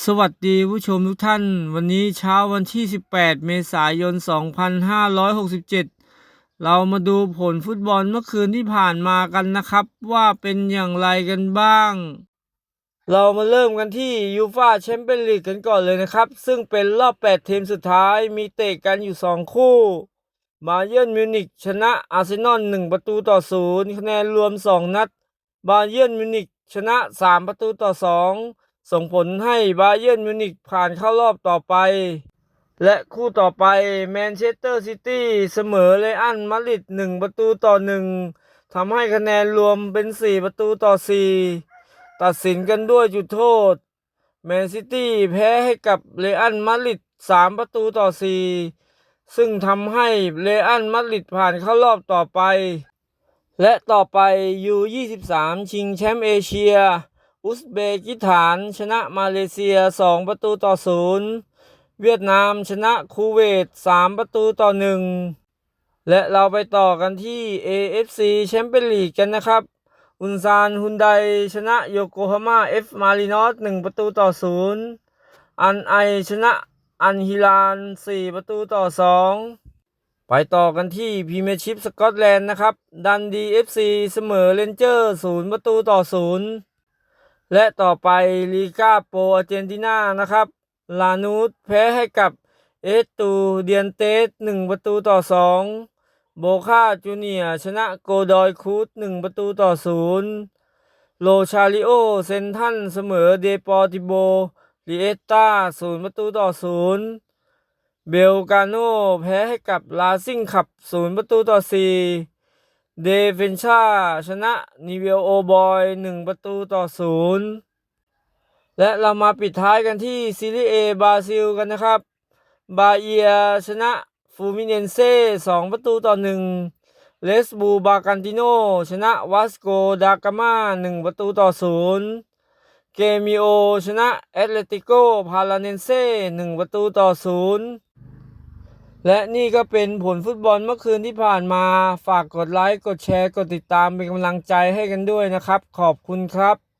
สวัสดีผู้ชมทุกท่าน วันนี้เช้าวันที่ 18 เมษายน 2567 เรามาดูผลฟุตบอลเมื่อคืนที่ผ่านมากันนะครับ ว่าเป็นอย่างไรกันบ้าง เรามาเริ่มกันที่ยูฟาแชมเปี้ยนลีกกันก่อนเลยนะครับ ซึ่งเป็นรอบ 8 ทีมสุดท้ายมีเตะกันอยู่ 2 คู่บาเยิร์นมิวนิกชนะอาร์เซนอล1ประตูต่อ0คะแนนรวม 2 นัด บาเยิร์นมิวนิกชนะ 3 ประตูต่อ 2 ส่งผลให้บาเยิร์นมิวนิกผ่านเข้ารอบต่อไป และคู่ต่อไปแมนเชสเตอร์ซิตี้เสมอเลอันมาริด1ประตูต่อ1ทำให้คะแนนรวมเป็น 4 ประตูต่อ 4 ตัดสินกันด้วยจุดโทษ แมนซิตี้แพ้ให้กับเรอัลมาริด3ประตูต่อ 4 ซึ่งทำให้เรอัลมาริดผ่านเข้ารอบต่อไป และต่อไปยู23 ชิงแชมป์เอเชีย อุซเบกิสถาน ชนะมาเลเซีย 2 ประตูต่อ0เวียดนามชนะคูเวต 3 ประตูต่อ1และเราไปต่อกันที่ AFC แชมเปี้ยนลีกกันนะครับ อุนซานฮุนไดชนะโยโกฮาม่าเอฟมารินอส1ประตูต่อ0อันไอชนะอันฮิลาน4ประตูต่อ2ไปต่อกันที่พรีเมียร์ชิพสกอตแลนด์นะครับ ดันดีเอฟซีเสมอเรนเจอร์0ประตูต่อ0 และต่อไปลีกาโปอาร์เจนตินานะครับ ลานูสแพ้ให้กับเอสตูเดียนเตส1ประตูต่อ2โบคาจูเนียชนะโกดอยคูด1ประตูต่อ0โลชาริโอเซนทันเสมอเดปอร์ติโบลีเอสตา0ประตูต่อ0เบลกาโนแพ้ให้กับลาซิงขับ0ประตูต่อ4 เดเฟนชาชนะนิเวลโอบอย1ประตูต่อ0และเรามาปิดท้ายกันที่ซีรีส์เอบราซิลกันนะครับ บาเอียชนะฟูมิเนนเซ่2ประตูต่อ1เลสบูบากันติโนชนะวัสโกดากามา1ประตูต่อ0เกมิโอชนะแอตเลติโกพาราเนนเซ่1ประตูต่อ0 และนี่ก็เป็นผลฟุตบอลเมื่อคืนที่ผ่านมา ฝากกดไลค์ กดแชร์ กดติดตามเป็นกำลังใจให้กันด้วยนะครับ ขอบคุณครับ